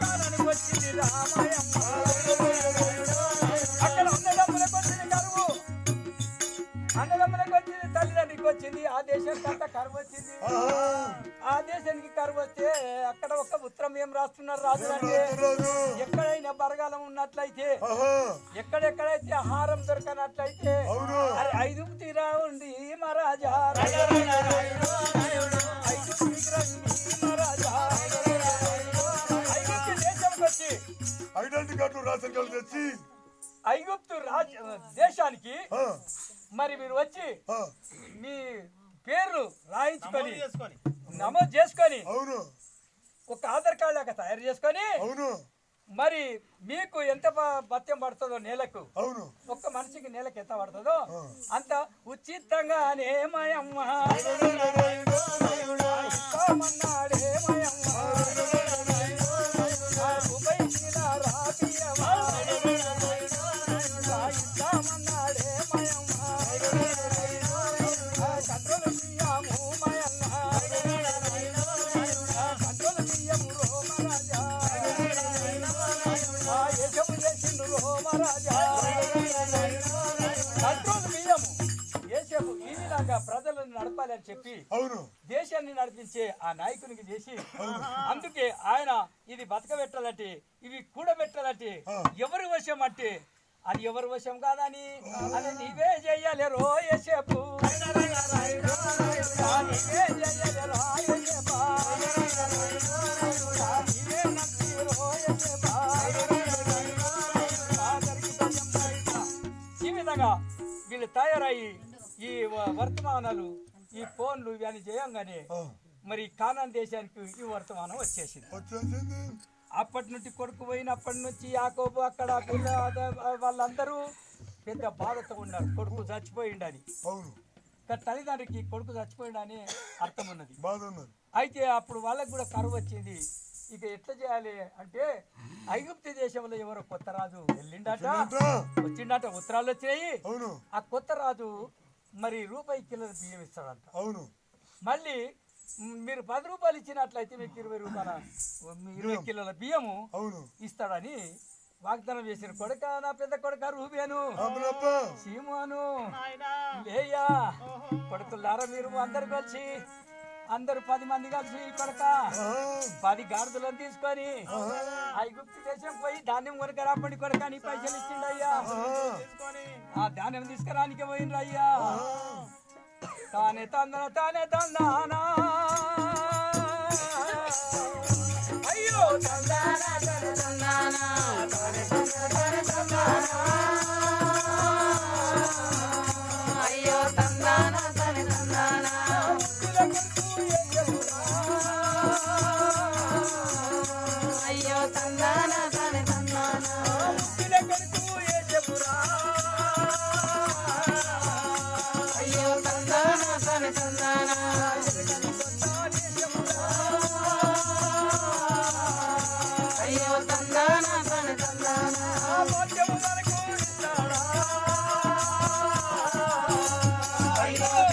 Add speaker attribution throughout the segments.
Speaker 1: వచ్చింది అక్కడ అన్నదమ్ములకు వచ్చింది కరువు అన్నదమ్ములకు వచ్చింది తల్లిదండ్రికి వచ్చింది ఆ దేశానికి అంతా కరువు వచ్చింది ఆ దేశానికి కరువు వస్తే అక్కడ ఒక ఉత్తరం ఏం రాస్తున్నారు రాజు ఎక్కడైనా బరగాలం ఉన్నట్లయితే ఎక్కడెక్కడైతే ఆహారం దొరకనట్లయితే ఐదు తీరా ఉండి మహారాజా
Speaker 2: తెచ్చి
Speaker 1: ఐగుప్తు రాజ దేశానికి మరి మీరు వచ్చి మీ పేర్లు రాయించుకొని
Speaker 3: చేసుకొని.
Speaker 1: నమోదు చేసుకొని
Speaker 2: అవును.
Speaker 1: ఒక ఆధార్ కార్డు లాగా తయారు చేసుకొని
Speaker 2: అవును.
Speaker 1: మరి మీకు ఎంత భత్యం పడుతుందో నెలకు?
Speaker 2: అవును.
Speaker 1: ఒక్క మనిషికి నెలకు ఎంత పడుతుందో అంత ఉచితంగానే మయమ్మ ప్రజలను నడపాలని చెప్పి
Speaker 2: అవును.
Speaker 1: దేశాన్ని నడిపించే ఆ నాయకునికి చేసి అందుకే ఆయన ఇది బతకబెట్టాలంటే ఇవి కూడబెట్టాలంటే ఎవరి వశం అంటే అది ఎవరి వశం కాదని అది నీవే చెయ్యాలి రో విధంగా వీళ్ళు తయారయ్యి ఈ వర్తమానాలు ఈ ఫోన్లు ఇవన్నీ చేయంగానే మరి కానాన్ దేశానికి ఈ వర్తమానం వచ్చేసింది. అప్పటి నుండి కొడుకు పోయినప్పటి నుంచి యాకోబు అక్కడ పిల్ల వాళ్ళందరూ పెద్ద బాధతో ఉన్నారు. కొడుకు చచ్చిపోయిండని. తల్లిదండ్రికి కొడుకు చచ్చిపోయిండని అర్థం ఉన్నది. అయితే అప్పుడు వాళ్ళకు కూడా కరువు వచ్చింది. ఇక ఎట్లా చేయాలి అంటే ఐగుప్తు దేశంలో ఎవరో కొత్త రాజు వెళ్ళిండట? వచ్చిండట. ఉత్తరాలు వచ్చినాయి
Speaker 2: అవును.
Speaker 1: ఆ కొత్త రాజు మరి రూపాయి కిలోల బియ్యం ఇస్తాడంట.
Speaker 2: అవును.
Speaker 1: మళ్ళీ మీరు పది రూపాయలు ఇచ్చినట్లయితే మీకు ఇరవై రూపాయల ఇరవై కిలోల బియ్యము
Speaker 2: అవును.
Speaker 1: ఇస్తాడని వాగ్దానం చేసిన కొడుక నా పెద్ద కొడుక రూబేను. సీమోను.
Speaker 3: నాయనా.
Speaker 1: లేయా. కొడుకులారా మీరు అందరు కలిసి. అందరు పది మంది కలిసి కొడక పది గాడిదలను తీసుకొని ఐగుప్తి దేశం పోయి ధాన్యం కొనక రాపండి కొడక నీ పైసలు ఇచ్చిండయ్యా.
Speaker 3: తీసుకొని
Speaker 1: ఆ ధాన్యం తీసుకురానికి పోయిండ్రు అయ్యా తానే తందన తానే తందానా. అయ్యో తందానా. తానే తందానా తానే తందన.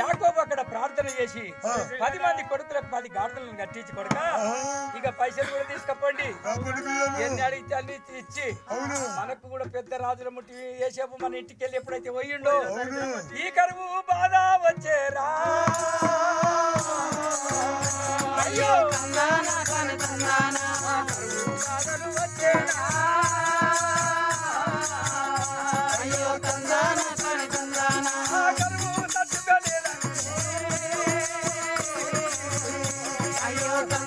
Speaker 1: యాకోబు అక్కడ ప్రార్థన చేసి పది మంది కొడుకులకు పది గాడిదలను కట్టించి కొడుక ఇక పైసలు కూడా తీసుకపోండి ఎన్ని అడిగితే అన్ని ఇచ్చి
Speaker 2: అవును
Speaker 1: మనకు కూడా పెద్ద రాజుల ముట్టి వేసేపు మన ఇంటికి వెళ్ళి ఎప్పుడైతే పోయిండో ఈ కరువు బాధ వచ్చేరా అయ్యో వచ్చేరా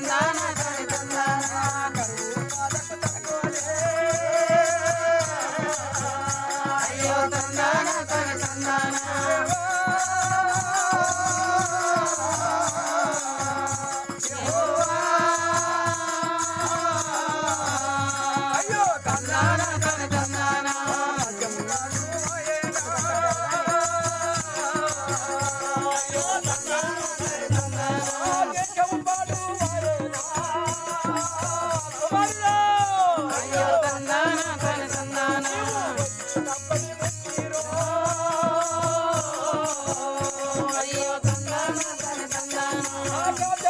Speaker 4: అయ్యో